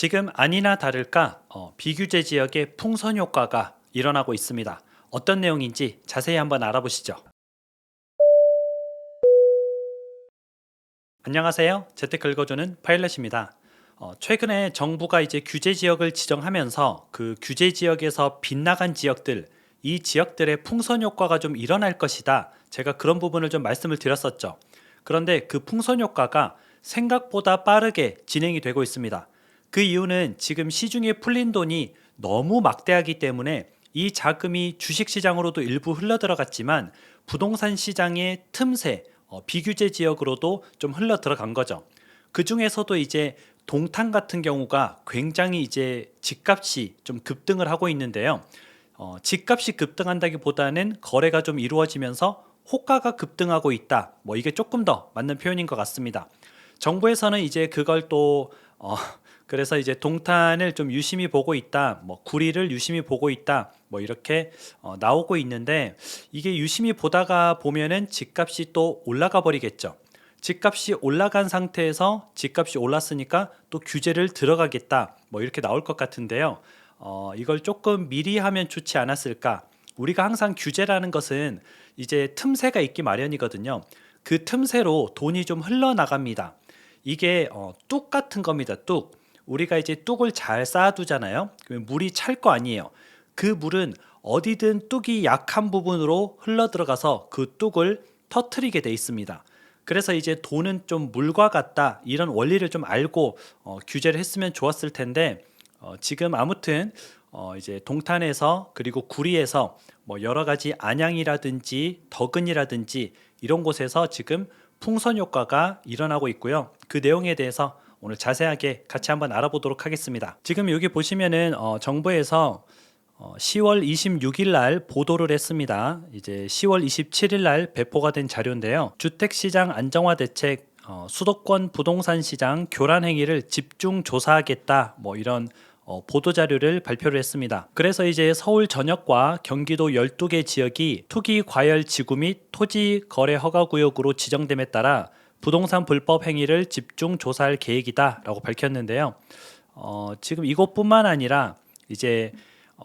지금 아니나 다를까 어, 비규제 지역에 풍선 효과가 일어나고 있습니다. 어떤 내용인지 자세히 한번 알아보시죠. 안녕하세요. 재테크 읽어주는 파일럿입니다. 어, 최근에 정부가 이제 규제 지역을 지정하면서 그 규제 지역에서 빗나간 지역들, 이 지역들의 풍선 효과가 좀 일어날 것이다. 제가 그런 부분을 좀 말씀을 드렸었죠. 그런데 그 풍선 효과가 생각보다 빠르게 진행이 되고 있습니다. 그 이유는 지금 시중에 풀린 돈이 너무 막대하기 때문에 이 자금이 주식 시장으로도 일부 흘러 들어갔지만 부동산 시장의 틈새, 어, 비규제 지역으로도 좀 흘러 들어간 거죠. 그 중에서도 이제 동탄 같은 경우가 굉장히 이제 집값이 좀 급등을 하고 있는데요. 어, 집값이 급등한다기보다는 거래가 좀 이루어지면서 호가가 급등하고 있다. 뭐 이게 조금 더 맞는 표현인 것 같습니다. 정부에서는 이제 그걸 또 어, 그래서 이제 동탄을 좀 유심히 보고 있다, 뭐 구리를 유심히 보고 있다, 뭐 이렇게 어, 나오고 있는데 이게 유심히 보다가 보면은 집값이 또 올라가 버리겠죠. 집값이 올라간 상태에서 집값이 올랐으니까 또 규제를 들어가겠다, 뭐 이렇게 나올 것 같은데요. 어, 이걸 조금 미리 하면 좋지 않았을까? 우리가 항상 규제라는 것은 이제 틈새가 있기 마련이거든요. 그 틈새로 돈이 좀 흘러나갑니다. 이게 어, 뚝 같은 겁니다. 뚝. 우리가 이제 뚝을 잘 쌓아두잖아요. 그러면 물이 찰 거 아니에요. 그 물은 어디든 뚝이 약한 부분으로 흘러 들어가서 그 뚝을 터트리게 돼 있습니다. 그래서 이제 돈은 좀 물과 같다 이런 원리를 좀 알고 어, 규제를 했으면 좋았을 텐데 어, 지금 아무튼 어, 이제 동탄에서 그리고 구리에서 뭐 여러 가지 안양이라든지 덕은이라든지 이런 곳에서 지금 풍선 효과가 일어나고 있고요. 그 내용에 대해서 오늘 자세하게 같이 한번 알아보도록 하겠습니다. 지금 여기 보시면은 어, 정부에서 어, 10월 26일 날 보도를 했습니다. 이제 10월 27일 날 배포가 된 자료인데요. 주택시장 안정화 대책 어, 수도권 부동산 시장 교란 행위를 집중 조사하겠다. 뭐 이런 어, 보도 자료를 발표를 했습니다. 그래서 이제 서울 전역과 경기도 12개 지역이 투기 과열 지구 및 토지 거래 허가 구역으로 지정됨에 따라 부동산 불법 행위를 집중 조사할 계획이다라고 밝혔는데요. 어, 지금 이것뿐만 아니라 이제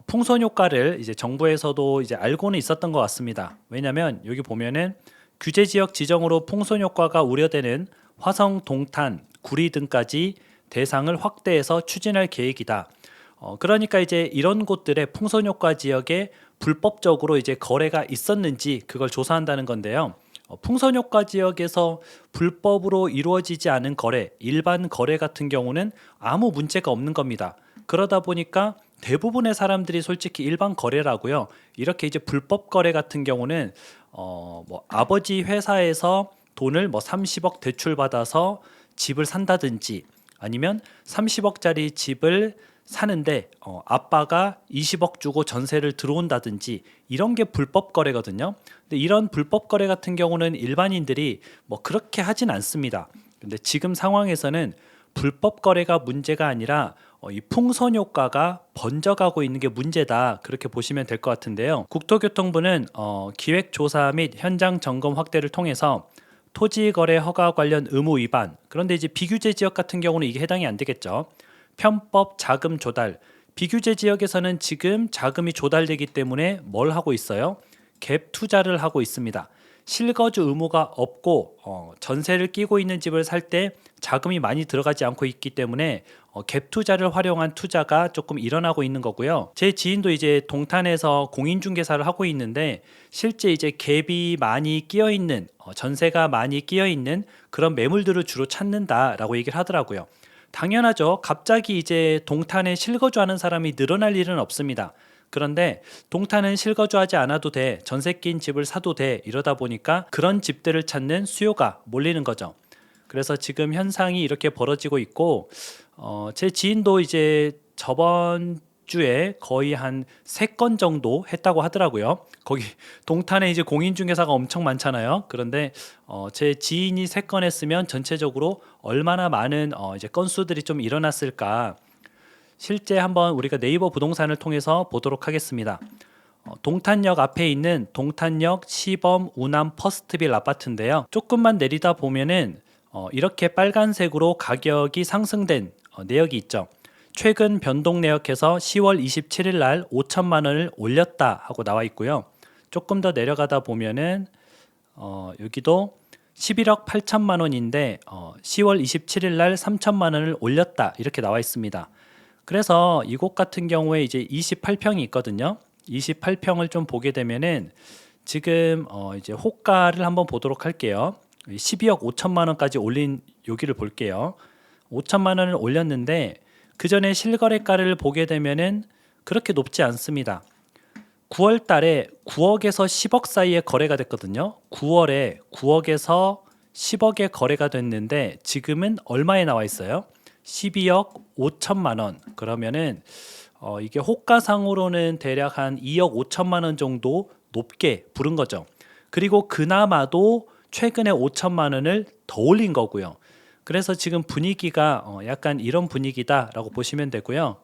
풍선 효과를 이제 정부에서도 이제 알고는 있었던 것 같습니다. 왜냐하면 여기 보면은 규제 지역 지정으로 풍선 효과가 우려되는 화성, 동탄, 구리 등까지 대상을 확대해서 추진할 계획이다. 어, 그러니까 이제 이런 곳들의 풍선 효과 지역에 불법적으로 이제 거래가 있었는지 그걸 조사한다는 건데요. 어, 풍선 효과 지역에서 불법으로 이루어지지 않은 거래, 일반 거래 같은 경우는 아무 문제가 없는 겁니다. 그러다 보니까 대부분의 사람들이 솔직히 일반 거래라고요. 이렇게 이제 불법 거래 같은 경우는 어 뭐 아버지 회사에서 돈을 뭐 30억 대출 받아서 집을 산다든지 아니면 30억짜리 집을 사는데 어, 아빠가 20억 주고 전세를 들어온다든지 이런 게 불법 거래거든요. 근데 이런 불법 거래 같은 경우는 일반인들이 뭐 그렇게 하진 않습니다. 근데 지금 상황에서는 불법 거래가 문제가 아니라 어, 이 풍선 효과가 번져가고 있는 게 문제다 그렇게 보시면 될 것 같은데요. 국토교통부는 어, 기획조사 및 현장 점검 확대를 통해서 토지 거래 허가 관련 의무 위반 그런데 이제 비규제 지역 같은 경우는 이게 해당이 안 되겠죠. 편법 자금 조달 비규제 지역에서는 지금 자금이 조달되기 때문에 뭘 하고 있어요? 갭 투자를 하고 있습니다. 실거주 의무가 없고 어, 전세를 끼고 있는 집을 살 때 자금이 많이 들어가지 않고 있기 때문에 어, 갭 투자를 활용한 투자가 조금 일어나고 있는 거고요. 제 지인도 이제 동탄에서 공인중개사를 하고 있는데 실제 이제 갭이 많이 끼어 있는 어, 전세가 많이 끼어 있는 그런 매물들을 주로 찾는다라고 얘기를 하더라고요. 당연하죠. 갑자기 이제 동탄에 실거주하는 사람이 늘어날 일은 없습니다. 그런데 동탄은 실거주하지 않아도 돼. 전세 낀 집을 사도 돼. 이러다 보니까 그런 집들을 찾는 수요가 몰리는 거죠. 그래서 지금 현상이 이렇게 벌어지고 있고 어, 제 지인도 이제 저번 주에 거의 한 세 건 정도 했다고 하더라고요. 거기 동탄에 이제 공인중개사가 엄청 많잖아요. 그런데 어, 제 지인이 세 건 했으면 전체적으로 얼마나 많은 어, 이제 건수들이 좀 일어났을까. 실제 한번 우리가 네이버 부동산을 통해서 보도록 하겠습니다. 어, 동탄역 앞에 있는 동탄역 시범 우남 퍼스트빌 아파트인데요. 조금만 내리다 보면은 어, 이렇게 빨간색으로 가격이 상승된 어, 내역이 있죠. 최근 변동 내역에서 10월 27일 날 5천만 원을 올렸다 하고 나와 있고요. 조금 더 내려가다 보면은 어, 여기도 11억 8천만 원인데 어, 10월 27일 날 3천만 원을 올렸다 이렇게 나와 있습니다. 그래서 이곳 같은 경우에 이제 28평이 있거든요. 28평을 좀 보게 되면은 지금 어 이제 호가를 한번 보도록 할게요. 12억 5천만 원까지 올린 여기를 볼게요. 5천만 원을 올렸는데 그 전에 실거래가를 보게 되면은 그렇게 높지 않습니다. 9월 달에 9억에서 10억 사이에 거래가 됐거든요. 9월에 9억에서 10억에 거래가 됐는데 지금은 얼마에 나와 있어요? 12억 5천만 원. 그러면은 어 이게 호가상으로는 대략 한 2억 5천만 원 정도 높게 부른 거죠. 그리고 그나마도 최근에 5천만 원을 더 올린 거고요. 그래서 지금 분위기가 어 약간 이런 분위기다라고 보시면 되고요.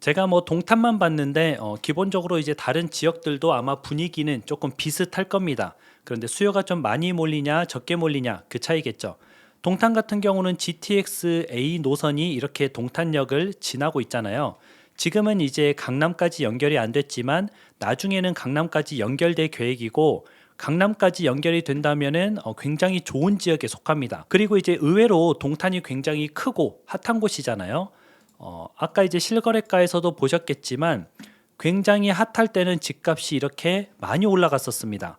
제가 뭐 동탄만 봤는데 어 기본적으로 이제 다른 지역들도 아마 분위기는 조금 비슷할 겁니다. 그런데 수요가 좀 많이 몰리냐 적게 몰리냐 그 차이겠죠. 동탄 같은 경우는 GTX A 노선이 이렇게 동탄역을 지나고 있잖아요. 지금은 이제 강남까지 연결이 안 됐지만 나중에는 강남까지 연결될 계획이고 강남까지 연결이 된다면은 어, 굉장히 좋은 지역에 속합니다. 그리고 이제 의외로 동탄이 굉장히 크고 핫한 곳이잖아요. 어, 아까 이제 실거래가에서도 보셨겠지만 굉장히 핫할 때는 집값이 이렇게 많이 올라갔었습니다.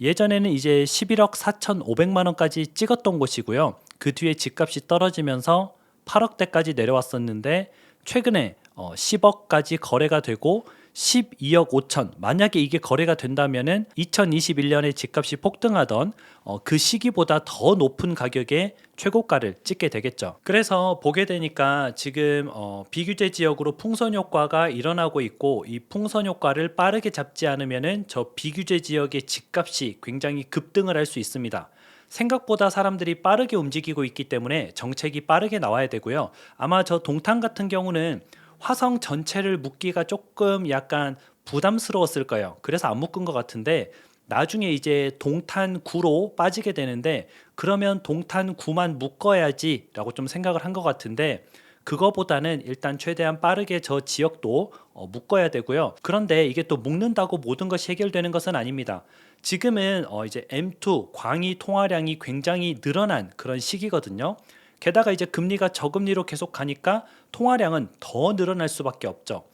예전에는 이제 11억 4,500만 원까지 찍었던 곳이고요. 그 뒤에 집값이 떨어지면서 8억대까지 내려왔었는데 최근에 어, 10억까지 거래가 되고 12억 5천 만약에 이게 거래가 된다면은 2021년에 집값이 폭등하던 어, 그 시기보다 더 높은 가격에 최고가를 찍게 되겠죠. 그래서 보게 되니까 지금 어, 비규제 지역으로 풍선 효과가 일어나고 있고 이 풍선 효과를 빠르게 잡지 않으면은 저 비규제 지역의 집값이 굉장히 급등을 할 수 있습니다. 생각보다 사람들이 빠르게 움직이고 있기 때문에 정책이 빠르게 나와야 되고요. 아마 저 동탄 같은 경우는 화성 전체를 묶기가 조금 약간 부담스러웠을 거예요. 그래서 안 묶은 것 같은데 나중에 이제 동탄구로 빠지게 되는데 그러면 동탄구만 묶어야지라고 좀 생각을 한 것 같은데 그거보다는 일단 최대한 빠르게 저 지역도 어, 묶어야 되고요. 그런데 이게 또 묶는다고 모든 것이 해결되는 것은 아닙니다. 지금은 어, 이제 M2 광의 통화량이 굉장히 늘어난 그런 시기거든요. 게다가 이제 금리가 저금리로 계속 가니까 통화량은 더 늘어날 수밖에 없죠.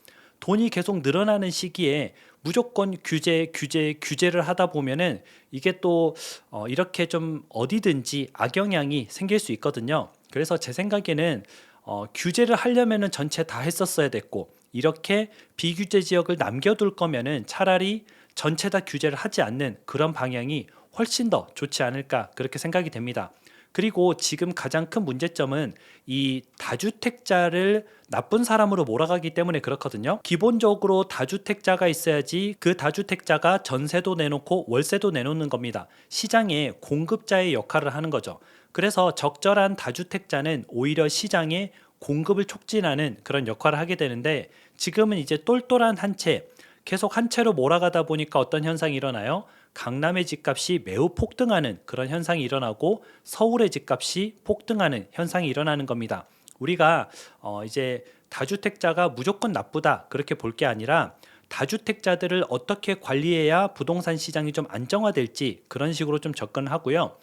돈이 계속 늘어나는 시기에 무조건 규제, 규제, 규제를 하다 보면은 이게 또 어, 이렇게 좀 어디든지 악영향이 생길 수 있거든요. 그래서 제 생각에는 어, 규제를 하려면은 전체 다 했었어야 됐고 이렇게 비규제 지역을 남겨둘 거면은 차라리 전체 다 규제를 하지 않는 그런 방향이 훨씬 더 좋지 않을까 그렇게 생각이 됩니다. 그리고 지금 가장 큰 문제점은 이 다주택자를 나쁜 사람으로 몰아가기 때문에 그렇거든요. 기본적으로 다주택자가 있어야지 그 다주택자가 전세도 내놓고 월세도 내놓는 겁니다. 시장에 공급자의 역할을 하는 거죠. 그래서 적절한 다주택자는 오히려 시장에 공급을 촉진하는 그런 역할을 하게 되는데 지금은 이제 똘똘한 한 채, 계속 한 채로 몰아가다 보니까 어떤 현상이 일어나요? 강남의 집값이 매우 폭등하는 그런 현상이 일어나고 서울의 집값이 폭등하는 현상이 일어나는 겁니다. 우리가 어 이제 다주택자가 무조건 나쁘다 그렇게 볼 게 아니라 다주택자들을 어떻게 관리해야 부동산 시장이 좀 안정화될지 그런 식으로 좀 접근하고요.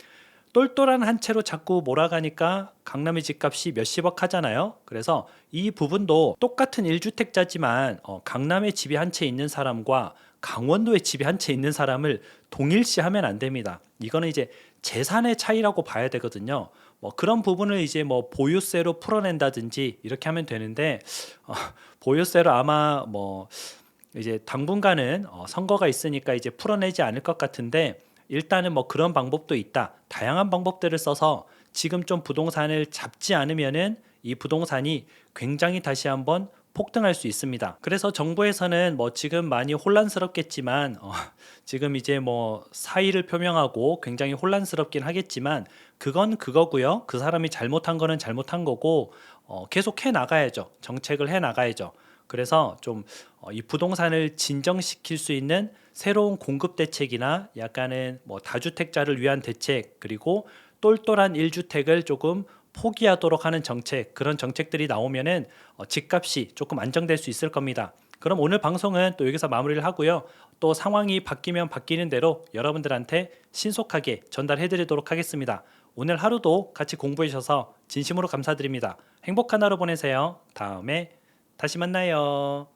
똘똘한 한 채로 자꾸 몰아가니까 강남의 집값이 몇십억 하잖아요. 그래서 이 부분도 똑같은 1주택자지만 어, 강남에 집이 한 채 있는 사람과 강원도에 집이 한 채 있는 사람을 동일시하면 안 됩니다. 이거는 이제 재산의 차이라고 봐야 되거든요. 뭐 그런 부분을 이제 뭐 보유세로 풀어낸다든지 이렇게 하면 되는데 어, 보유세로 아마 뭐 이제 당분간은 어, 선거가 있으니까 이제 풀어내지 않을 것 같은데 일단은 뭐 그런 방법도 있다. 다양한 방법들을 써서 지금 좀 부동산을 잡지 않으면은 이 부동산이 굉장히 다시 한번 폭등할 수 있습니다. 그래서 정부에서는 뭐 지금 많이 혼란스럽겠지만 어, 지금 이제 뭐 사의를 표명하고 굉장히 혼란스럽긴 하겠지만 그건 그거고요. 그 사람이 잘못한 거는 잘못한 거고 어, 계속 해 나가야죠. 정책을 해 나가야죠. 그래서 좀이 어, 부동산을 진정시킬 수 있는 새로운 공급 대책이나 약간은 뭐 다주택자를 위한 대책 그리고 똘똘한 1주택을 조금 포기하도록 하는 정책 그런 정책들이 나오면은 어, 집값이 조금 안정될 수 있을 겁니다. 그럼 오늘 방송은 또 여기서 마무리를 하고요. 또 상황이 바뀌면 바뀌는 대로 여러분들한테 신속하게 전달해 드리도록 하겠습니다. 오늘 하루도 같이 공부해 주셔서 진심으로 감사드립니다. 행복한 하루 보내세요. 다음에 다시 만나요.